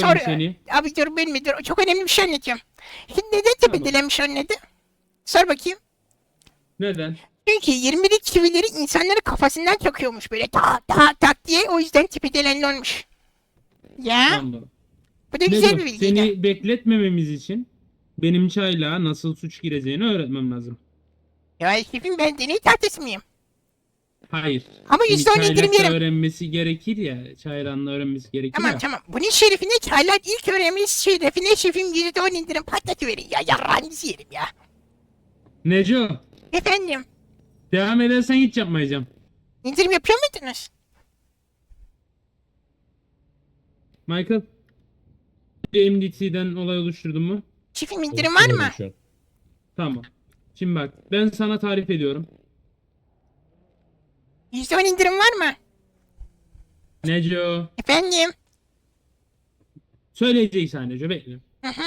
Sor. seni. Abi dur benim dur. Çok önemli bir şey. Şimdi neden tepedelemiş onun adı? Sor bakayım. Neden? Çünkü 20'lik çivileri insanların kafasından çakıyormuş böyle tak tak tak diye o yüzden tepedelendi olmuş. Ya Anladım. bu da güzel Neco, bir bilgiydi. seni bekletmememiz için benim çayla nasıl suç gireceğini öğretmem lazım. Ya şefim ben deney tahtası mıyım? Hayır. Ama yüzde on indirim çaylakla yerim. öğrenmesi gerekir ya. Çaylanla öğrenmesi gerekir Tamam ya. tamam. Bunun şerefine çaylar ilk öğrenmiş şerefine şefim %10 indirim patlatıverin ya. Yarrağınızı yerim ya. Neco, Efendim devam edersen hiç yapmayacağım. indirim yapıyor muydunuz? Michael, MDT'den olay oluşturdun mu? Şefim indirim var mı? Tamam. Şimdi bak, ben sana tarif ediyorum. %10 indirim var mı? Neco, Efendim? söyleyeceksin Neco, bekle. Hı hı.